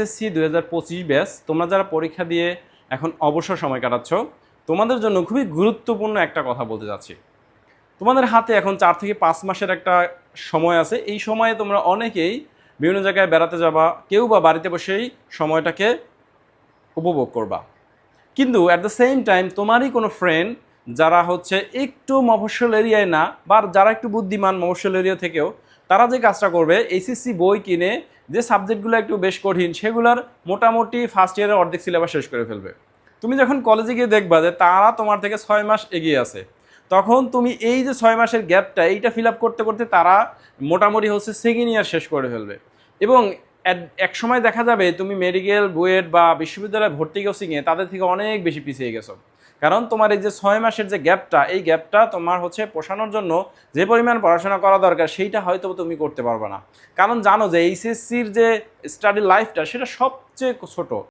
SSC দুই হাজার পঁচিশ ব্যাচ, তোমরা যারা পরীক্ষা দিয়ে এখন অবসর সময় কাটাচ্ছ, তোমাদের জন্য খুবই গুরুত্বপূর্ণ একটা কথা বলতে যাচ্ছি তোমাদের হাতে এখন চার থেকে পাঁচ মাসের একটা সময় আছে। এই সময়ে তোমরা অনেকেই বিভিন্ন জায়গায় বেড়াতে যাবা, কেউ বা বাড়িতে বসেই সময়টাকে উপভোগ করবা। কিন্তু অ্যাট দ্য সেম টাইম তোমারই কোনো ফ্রেন্ড যারা হচ্ছে একটু মফস্বল এরিয়ায় না, বা যারা একটু বুদ্ধিমান মফস্বল এরিয়া থেকেও, তারা যে কাজটা করবে এইচএসসি বই কিনে যে সাবজেক্টগুলো একটু বেশ কঠিন, সেগুলোর মোটামুটি ফার্স্ট ইয়ারের অর্ধেক সিলেবাস শেষ করে ফেলবে। তুমি যখন কলেজে গিয়ে দেখবা যে তারা তোমার থেকে ছয় মাস এগিয়ে আছে, তখন তুমি এই যে ছয় মাসের গ্যাপটা এইটা ফিল আপ করতে করতে তারা মোটামুটি হচ্ছে সেকেন্ড ইয়ার শেষ করে ফেলবে। এবং এক সময় দেখা যাবে তুমি মেডিকেল, বুয়েট বা বিশ্ববিদ্যালয়ে ভর্তি কোচিংয়ে তাদের থেকে অনেক বেশি পিছিয়ে গেছো। কারণ তোমার এই যে ছয় মাসের যে গ্যাপটা, এই গ্যাপটা তোমার হচ্ছে পোষানোর জন্য যে পরিমাণ পড়াশোনা করা দরকার, সেইটা হয়তো তুমি করতে পারবে না। কারণ জানো যে এইচএসসির যে স্টাডি লাইফটা সেটা সবচেয়ে ছোট।